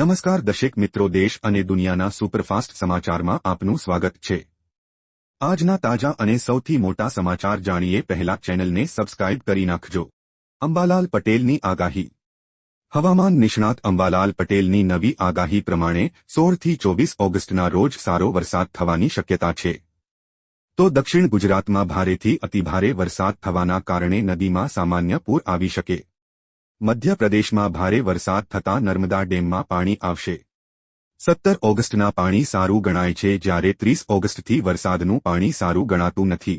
નમસ્કાર દશેક મિત્રો, દેશ અને દુનિયાના સુપરફાસ્ટ સમાચારમાં આપનું સ્વાગત છે. આજના તાજા અને સૌથી મોટા સમાચાર જાણીએ પહેલા ચેનલને સબસ્ક્રાઇબ કરી નાખજો. અંબાલાલ પટેલની આગાહી. હવામાન નિષ્ણાત અંબાલાલ પટેલની નવી આગાહી પ્રમાણે સોળથી ચોવીસ ઓગસ્ટના રોજ સારો વરસાદ થવાની શક્યતા છે. તો દક્ષિણ ગુજરાતમાં ભારેથી અતિભારે વરસાદ થવાના કારણે નદીમાં સામાન્ય પૂર આવી શકે. મધ્યપ્રદેશમાં ભારે વરસાદ થતાં નર્મદા ડેમમાં પાણી આવશે. સત્તર ઓગસ્ટના પાણી સારું ગણાય છે જ્યારે ત્રીસ ઓગસ્ટથી વરસાદનું પાણી સારું ગણાતું નથી.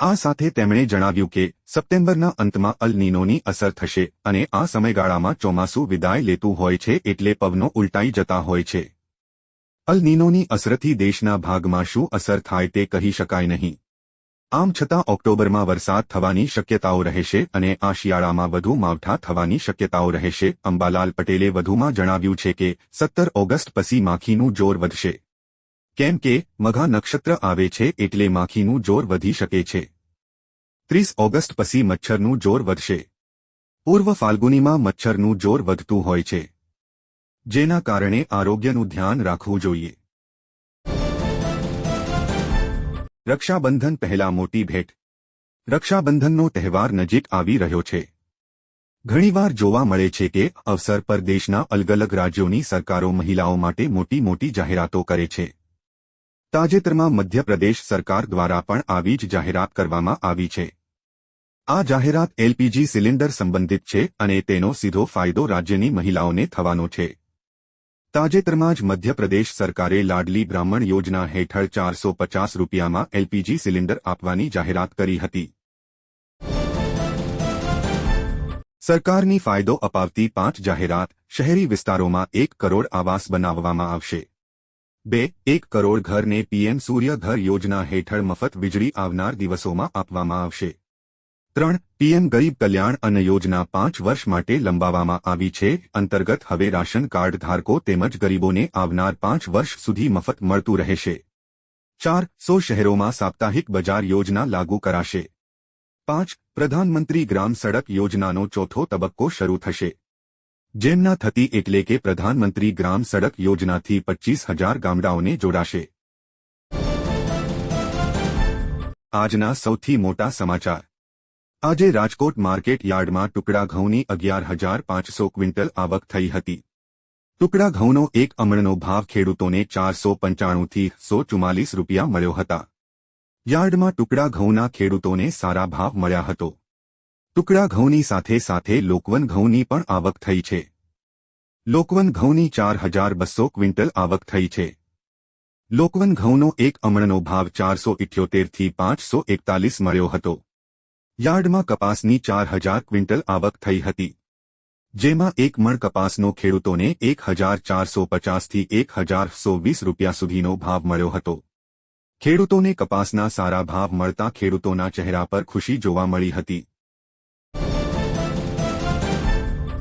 આ સાથે તેમણે જણાવ્યું કે સપ્ટેમ્બરના અંતમાં અલનીનોની અસર થશે અને આ સમયગાળામાં ચોમાસું વિદાય લેતું હોય છે એટલે પવનો ઉલટાઈ જતા હોય છે. અલનીનોની અસરથી દેશના ભાગમાં શું અસર થાય તે કહી શકાય નહીં. આમ છતાં ઓક્ટોબરમાં વરસાદ થવાની શક્યતાઓ રહેશે અને આ શિયાળામાં વધુ માવઠા થવાની શક્યતાઓ રહેશે. અંબાલાલ પટેલે વધુમાં જણાવ્યું છે કે સત્તર ઓગસ્ટ પછી માખીનું જોર વધશે. કેમ કે મઘા નક્ષત્ર આવે છે એટલે માખીનું જોર વધી શકે છે. ત્રીસ ઓગસ્ટ પછી મચ્છરનું જોર વધશે. પૂર્વ ફાલ્ગુનીમાં મચ્છરનું જોર વધતું હોય છે. જેના કારણે આરોગ્યનું ધ્યાન રાખવું જોઈએ. રક્ષાબંધન પહેલા મોટી ભેટ. રક્ષાબંધનનો તહેવાર નજીક આવી રહ્યો છે. ઘણીવાર જોવા મળે છે કે અવસર પર દેશના અલગ અલગ રાજ્યોની સરકારો મહિલાઓ માટે મોટી મોટી જાહેરાતો કરે છે. તાજેતરમાં મધ્યપ્રદેશ સરકાર દ્વારા પણ આવી જ જાહેરાત કરવામાં આવી છે. આ જાહેરાત એલપીજી સિલિન્ડર સંબંધિત છે અને તેનો સીધો ફાયદો રાજ્યની મહિલાઓને થવાનો છે. તાજેતરમાં જ મધ્યપ્રદેશ સરકારે લાડલી બ્રાહ્મણ યોજના હેઠળ ચારસો પચાસ રૂપિયામાં એલપીજી સિલિન્ડર આપવાની જાહેરાત કરી હતી. સરકારની ફાયદો અપાવતી પાંચ જાહેરાત શહેરી વિસ્તારોમાં એક કરોડ આવાસ બનાવવામાં આવશે. બે, એક કરોડ ઘરને પીએમ સૂર્ય ઘર યોજના હેઠળ મફત વીજળી આવનાર દિવસોમાં આપવામાં આવશે. ત્રણ, પીએમ ગરીબ કલ્યાણ અન્ન યોજના પાંચ વર્ષ માટે લંબાવવામાં આવી છે. અંતર્ગત હવે રાશન કાર્ડ ધારકો તેમજ ગરીબોને આવનાર પાંચ વર્ષ સુધી મફત મળતું રહેશે. ચાર, સો શહેરોમાં સાપ્તાહિક બજાર યોજના લાગુ કરાશે. પાંચ, પ્રધાનમંત્રી ગ્રામ સડક યોજનાનો ચોથો તબક્કો શરૂ થશે. જેમના થતી એટલે કે પ્રધાનમંત્રી ગ્રામ સડક યોજનાથી પચ્ચીસ હજાર ગામડાઓને જોડાશે. આજના સૌથી મોટા સમાચાર. આજે રાજકોટ માર્કેટ યાર્ડમાં ટુકડા ઘઉંની અગિયાર હજાર પાંચસો ક્વિન્ટલ આવક થઈ હતી. ટુકડા ઘઉંનો એક અમણનો ભાવ ખેડૂતોને ચારસો પંચાણુંથી સો ચુમ્માલીસ રૂપિયા મળ્યો હતા. યાર્ડમાં ટુકડા ઘઉંના ખેડૂતોને સારા ભાવ મળ્યા હતો. ટુકડા ઘઉંની સાથે સાથે લોકવન ઘઉંની પણ આવક થઈ છે. લોકવન ઘઉંની ચાર હજાર બસો ક્વિન્ટલ આવક થઈ છે. લોકવન ઘઉંનો એક અમણનો ભાવ ચારસો ઇઠ્યોતેરથી પાંચસો એકતાલીસ મળ્યો હતો. યાર્ડમાં કપાસની ચાર હજાર ક્વિન્ટલ આવક થઈ હતી. જેમાં એક મણ કપાસનો ખેડૂતોને એક હજાર ચારસો પચાસથી એક હજાર સો વીસ રૂપિયા સુધીનો ભાવ મળ્યો હતો. ખેડૂતોને કપાસના સારા ભાવ મળતા ખેડૂતોના ચહેરા પર ખુશી જોવા મળી હતી.